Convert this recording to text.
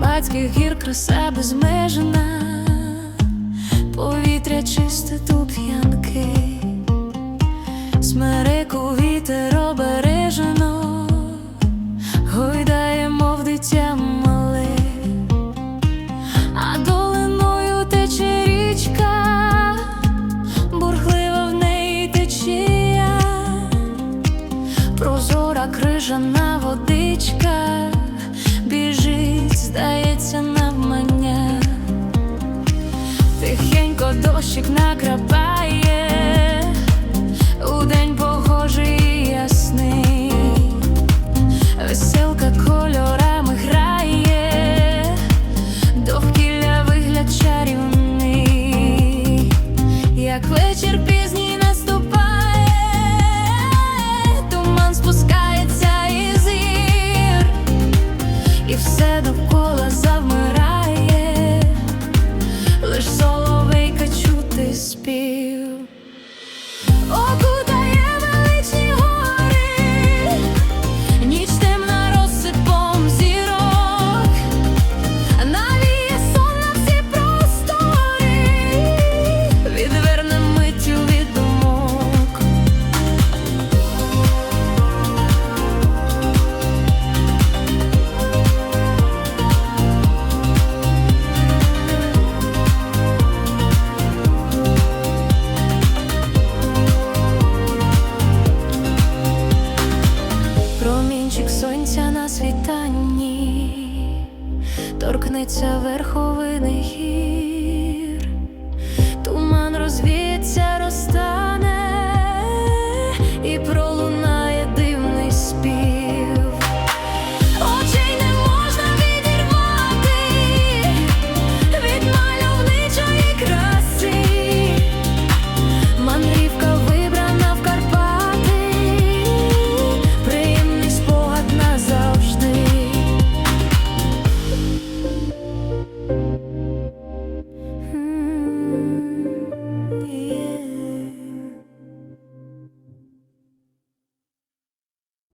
Карпатських гір краса безмежна, повітря чисте тут п'янки, смереку вітер обережено, гойдає, мов дитя мале, а долиною тече річка, бурхлива в неї течія, прозора крижана водичка накрапає, у день і ясний, веселка кольорами грає, довкілля вигляд як вечір пізній наступає, туман спускається із гір і все довкола завмирає, На світанні торкнеться верховини.